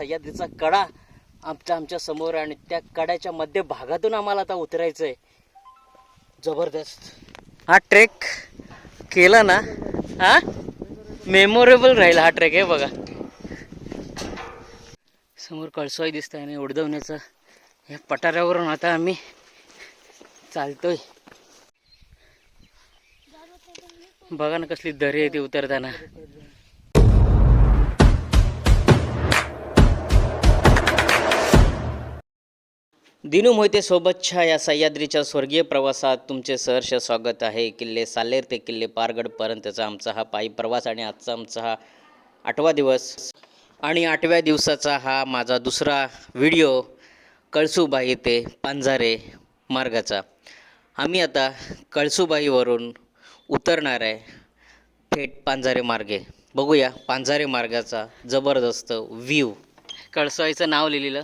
सह्याद्रीचा कडा आमच्या आमच्यासमोर आहे आणि त्या कड्याच्या मध्य भागातून आम्हाला आता उतरायचं आहे जबरदस्त. हा ट्रेक केला ना हा? मेमोरेबल राहील हा ट्रेक आहे बघा. समोर कळसोई दिसत आहे आणि उडदवण्याचा. या पठारावरून आता आम्ही चालतोय. बघा ना कसली दरी आहे ती उतरताना. दिनू मोहिते सोबतच्या या सह्याद्रीच्या स्वर्गीय प्रवासात तुमचे सहर्ष स्वागत आहे. किल्ले सालेर ते किल्ले पारगडपर्यंतचा आमचा हा पायी प्रवास आणि आजचा आमचा हा आठवा दिवस. आणि आठव्या दिवसाचा हा माझा दुसरा व्हिडिओ कळसूबाई ते पांझारे मार्गाचा. आम्ही आता कळसूबाईवरून उतरणार आहे थेट पांझारे मार्गे. बघूया पांझारे मार्गाचा जबरदस्त व्ह्यू. कळसूबाईचं नाव लिहिलेलं.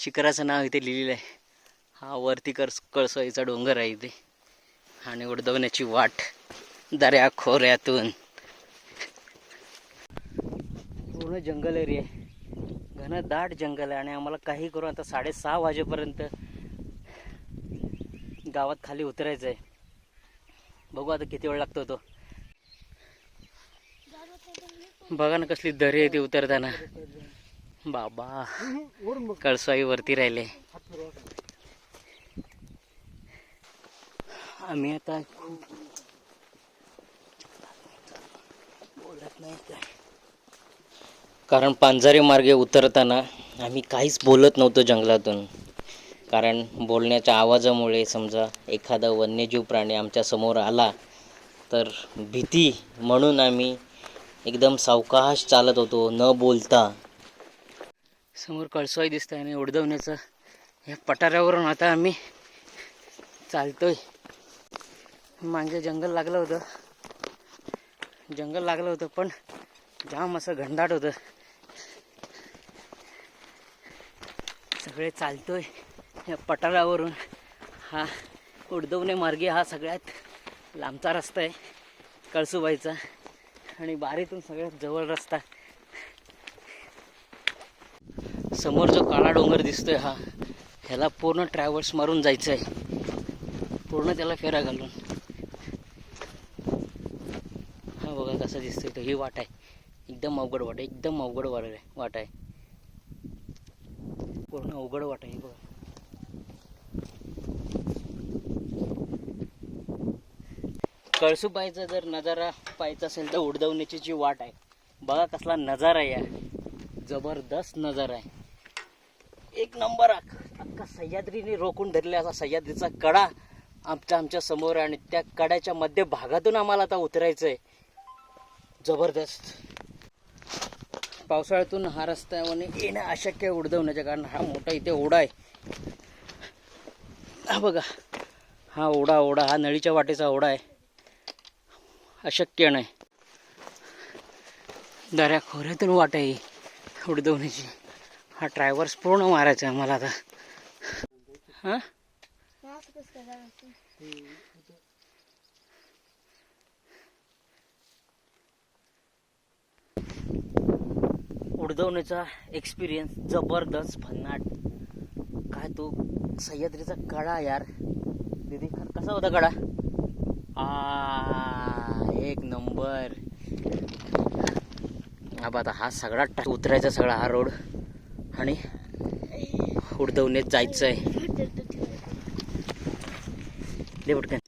शिखराचं नाव इथे लिहिलेलं आहे. हा वरती कर कळसोईचा डोंगर आहे इथे. आणि उडदवण्याची वाट दऱ्या खोऱ्यातून. पूर्ण जंगल एरिया आहे. घन दाट जंगल आहे आणि आम्हाला काही करून आता साडेसहा वाजेपर्यंत गावात खाली उतरायचं आहे. बघू आता किती वेळ लागतो तो. बघा ना कसली दरी आहे ती उतरताना. बाबा. कळसाई वरती राहिले. आम्ही आता खूप बोलत नाही काय कारण पांजारे मार्गे उतरताना आम्ही काहीच बोलत नव्हतो जंगलातून. कारण बोलण्याच्या आवाजामुळे समजा एखादा वन्यजीव प्राणी आमच्यासमोर आला तर भीती म्हणून आम्ही एकदम सावकाश चालत होतो न बोलता. समोर कळसवाई दिसत आहे आणि उडदवण्याचं या पठारावरून आता आम्ही चालतोय. मागे जंगल लागलं होतं. जंगल लागलं होतं पण जाम असं घंडाट होतं. सगळे चालतोय या पठारावरून हा उडदवणे मार्गे हा सगळ्यात लांबचा रस्ता आहे कळसुबाईचा. आणि बारीतून सगळ्यात जवळ रस्ता समोर जो काळा डोंगर दिसतोय हा. ह्याला पूर्ण ट्रॅव्हल्स मारून जायचं आहे पूर्ण त्याला फेरा घालून. हा बघा कसं दिसतोय तो ही वाट आहे. एकदम अवघड वाट आहे. एकदम अवघड वाट आहे वाट आहे. पूर्ण अवघड वाट आहे बघा. कळसुबाईचा जर नजारा पाहायचा असेल तर उडदवण्याची जी वाट आहे. बघा कसला नजारा आहे या. जबरदस्त नजारा आहे. एक नंबर अख्खा सह्याद्रीने रोखून धरले असा सह्याद्रीचा कडा आमच्या आमच्यासमोर आणि त्या कड्याच्या मध्य भागातून आम्हाला आता उतरायचं आहे जबरदस्त. पावसाळ्यातून हा रस्त्यावर येणं अशक्य आहे उडदवण्याच्या कारण हा मोठा इथे ओढा आहे. हा बघा. हा ओढा ओढा. हा नळीच्या वाटेचा ओढा आहे. अशक्य नाही. दऱ्या खोऱ्यातून वाट आहे उडदवण्याची. हा ड्रायव्हर्स पूर्ण मारायचा आहे मला आता. हां? उडदवण्याचा एक्सपिरियन्स जबरदस्त भन्नाट. काय तो सह्याद्रीचा कडा यार. दीदी खर कसा होता कडा? आ एक नंबर. अब आता हा सगळा उतरायचा सगळा हा रोड आणि उडदवण्यात जायचं आहे. दे पटकन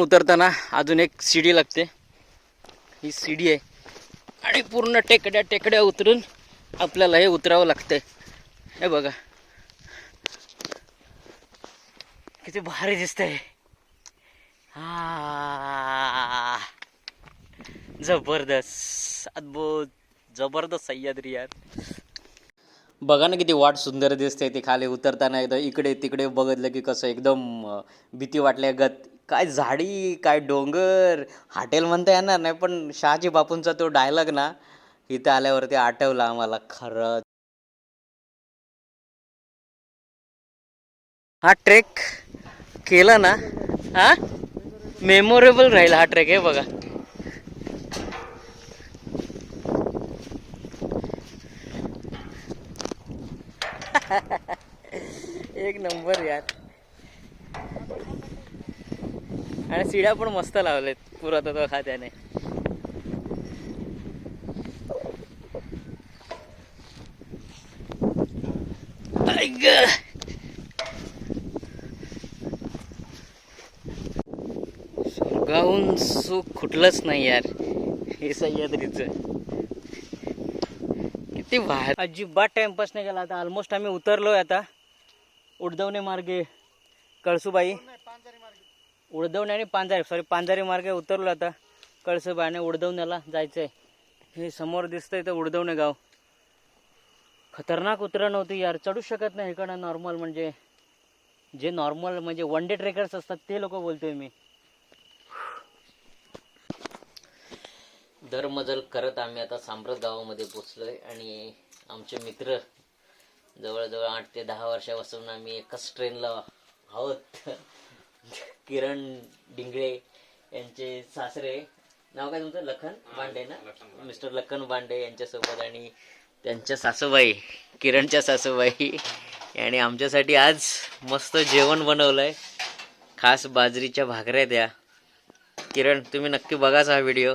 उतरताना अजून एक सीडी लागते. ही सीडी आहे. आणि पूर्ण टेकड्या टेकड्या उतरून आपल्याला हे उतरावं लागतंय. हे बघा. किती भारी दिसतंय. हा जबरदस्त. अद्भुत. जबरदस्त सह्याद्री यार बघा ना किती वाट सुंदर दिसते ती खाली उतरताना एकदम इकडे तिकडे बघितलं की कसं एकदम भीती वाटल्या गत काय झाडी काय डोंगर हॉटेल म्हणता येणार नाही पण शहाजी बापूंचा तो डायलॉग ना इथं आल्यावरती आठवला आम्हाला खरंच. हा ट्रेक केला ना हा? मेमोरेबल राहील हा ट्रेक आहे बघा. एक नंबर यार. आणि शिड्या पण मस्त लावलेत. पुरातत्व खात्याने स्वर्गाहून सुख कुठलंच नाही यार. हे सह्याद्रीचं. किती बाहेर अजिबात टाइमपास नाही केला आता. ऑलमोस्ट आम्ही उतरलोय आता. उडदवणे मार्गे. कळसुबाई. उडदवणे आणि पांजारे सॉरी पांजारे मार्गे उतरलो आता. कळसुबाई आणि उडदवण्याला जायचं आहे हे समोर दिसतंय तर उडदवणे गाव. खतरनाक उतरण होती यार. चढू शकत नाही इकडं नॉर्मल म्हणजे. जे नॉर्मल म्हणजे वन डे ट्रेकर्स असतात ते लोक बोलतोय मी. दरमजल करत आम्ही आता सांब्रत गावामध्ये पोचलोय आणि आमचे मित्र जवळजवळ आठ ते दहा वर्षापासून आम्ही एकाच ट्रेनला आहोत. किरण डिंगळे यांचे सासरे. नाव काय तुमचं? लखन बांडे ना? मिस्टर लखन बांडे यांच्यासोबत आणि त्यांच्या सासूबाई किरणच्या सासूबाई. आणि आमच्यासाठी आज मस्त जेवण बनवलंय. खास बाजरीच्या भाकऱ्या द्या. किरण तुम्ही नक्की बघाच हा व्हिडिओ.